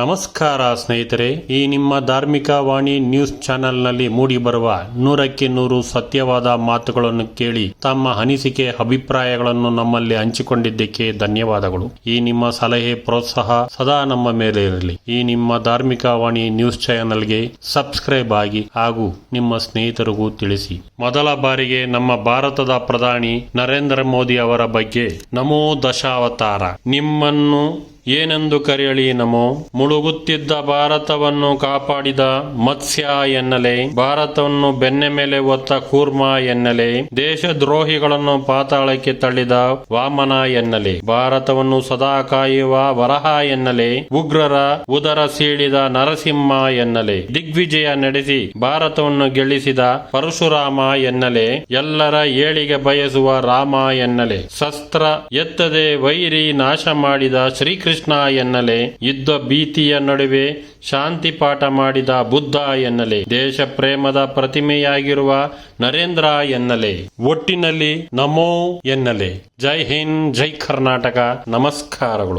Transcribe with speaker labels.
Speaker 1: ನಮಸ್ಕಾರ ಸ್ನೇಹಿತರೆ, ಈ ನಿಮ್ಮ ಧಾರ್ಮಿಕ ವಾಣಿ ನ್ಯೂಸ್ ಚಾನೆಲ್ನಲ್ಲಿ ಮೂಡಿಬರುವ ನೂರಕ್ಕೆ ನೂರು ಸತ್ಯವಾದ ಮಾತುಗಳನ್ನು ಕೇಳಿ ತಮ್ಮ ಅನಿಸಿಕೆ, ಅಭಿಪ್ರಾಯಗಳನ್ನು ನಮ್ಮಲ್ಲಿ ಹಂಚಿಕೊಂಡಿದ್ದಕ್ಕೆ ಧನ್ಯವಾದಗಳು. ಈ ನಿಮ್ಮ ಸಲಹೆ, ಪ್ರೋತ್ಸಾಹ ಸದಾ ನಮ್ಮ ಮೇಲೆ ಇರಲಿ. ಈ ನಿಮ್ಮ ಧಾರ್ಮಿಕ ವಾಣಿ ನ್ಯೂಸ್ ಚಾನೆಲ್ಗೆ ಸಬ್ಸ್ಕ್ರೈಬ್ ಆಗಿ ಹಾಗೂ ನಿಮ್ಮ ಸ್ನೇಹಿತರಿಗೂ ತಿಳಿಸಿ. ಮೊದಲ ಬಾರಿಗೆ ನಮ್ಮ ಭಾರತದ ಪ್ರಧಾನಿ ನರೇಂದ್ರ ಮೋದಿ ಅವರ ಬಗ್ಗೆ ನಮೋ ದಶಾವತಾರ. ನಿಮ್ಮನ್ನು ಏನೆಂದು ಕರೆಯಲಿ ನಮೋ? ಮುಳುಗುತ್ತಿದ್ದ ಭಾರತವನ್ನು ಕಾಪಾಡಿದ ಮತ್ಸ್ಯ ಎನ್ನಲೆ, ಭಾರತವನ್ನು ಬೆನ್ನೆ ಮೇಲೆ ಒತ್ತ ಕೂರ್ಮ ಎನ್ನಲೆ, ದೇಶದ್ರೋಹಿಗಳನ್ನು ಪಾತಾಳಕ್ಕೆ ತಳ್ಳಿದ ವಾಮನ ಎನ್ನಲೆ, ಭಾರತವನ್ನು ಸದಾ ಕಾಯುವ ವರಹ ಎನ್ನಲೆ, ಉಗ್ರರ ಉದರ ಸೀಳಿದ ನರಸಿಂಹ ಎನ್ನಲೆ, ದಿಗ್ವಿಜಯ ನಡೆಸಿ ಭಾರತವನ್ನು ಗೆಲ್ಲಿಸಿದ ಪರಶುರಾಮ ಎನ್ನಲೆ, ಎಲ್ಲರ ಏಳಿಗೆ ಬಯಸುವ ರಾಮ ಎನ್ನಲೆ, ಶಸ್ತ್ರ ಎತ್ತದೆ ವೈರಿ ನಾಶ ಮಾಡಿದ ಶ್ರೀಕೃಷ್ಣ ಎನ್ನಲೆ, ಯುದ್ಧ ಭೀತಿಯ ನಡುವೆ ಶಾಂತಿ ಪಾಠ ಮಾಡಿದ ಬುದ್ಧ ಎನ್ನಲೆ, ದೇಶ ಪ್ರೇಮದ ಪ್ರತಿಮೆಯಾಗಿರುವ ನರೇಂದ್ರ ಎನ್ನಲೆ. ಒಟ್ಟಿನಲ್ಲಿ ನಮೋ ಎನ್ನಲೆ. ಜೈ ಹಿಂದ್, ಜೈ ಕರ್ನಾಟಕ. ನಮಸ್ಕಾರಗಳು.